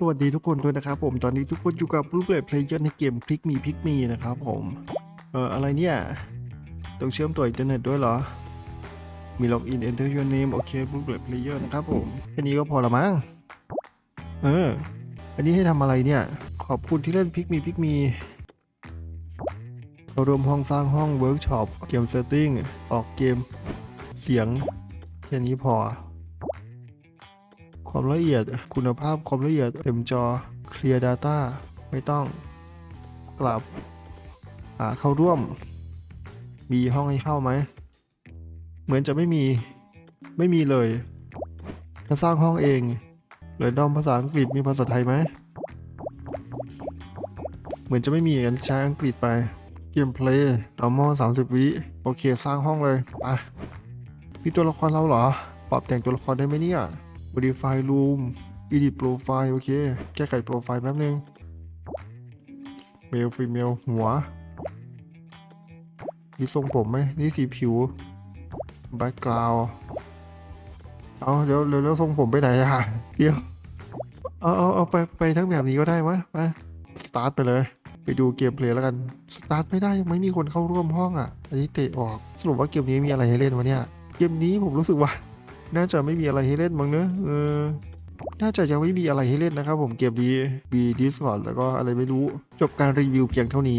สวัสดีทุกคนด้วยนะครับผมตอนนี้ทุกคนอยู่กับรูปแบบเพลเยอร์ในเกมพลิกมีพลิกมีนะครับผม เอออะไรเนี่ย ต้องเชื่อมต่ออินเทอร์เน็ตด้วยเหรอ มีล็อกอิน enter your name โอเครูปแบบเพลเยอร์นะครับผมแค่นี้ก็พอละมั้งเออ อันนี้ให้ทำอะไรเนี่ย ขอบคุณที่เล่นพลิกมีพลิกมีเรารวมห้องสร้างห้องเวิร์กช็อปเกมเซตติ้งออกเกมเสียงแค่นี้พอ ความละเอียด คุณภาพความละเอียดเต็มจอ Clear Data ไม่ต้องกลับหาเข้าร่วม มีห้องให้เข้าไหม เหมือนจะไม่มีไม่มีเลยจะสร้างห้องเองเลยดอมภาษาอังกฤษมีภาษาไทยไหม เหมือนจะไม่มีกันใช้อังกฤษไป เกมเพลย์ดอมมอ30วิ โอเค สร้างห้องเลยไปนี่ตัวละครเราเหรอ ปรับแต่งตัวละครได้ไหมเนี่ย modify room edit profile โอเค แก้ไขโปรไฟล์แป๊บนึง male female หัว นี่ทรงผมไหม นี่สีผิว background เอาเดี๋ยวเดี๋ยวทรงผมไปไหนอะเดี๋ยว เอาเอาเอาไปไปทั้งแบบนี้ก็ได้วะไปสตาร์ทไปเลย ไปดูเกมเพลย์แล้วกัน สตาร์ทไม่ได้ยังไม่มีคนเข้าร่วมห้องอะ อันนี้เตะออก สรุปว่าเกมนี้มีอะไรให้เล่นวะเนี่ย เกมนี้ผมรู้สึกว่า น่าจะไม่มีอะไรให้เล่นมั้งเนอะเออน่าจะยังไม่มีอะไรให้เล่นนะครับผมเกมนี้มี Discord แล้วก็อะไรไม่รู้ จบการรีวิวเพียงเท่านี้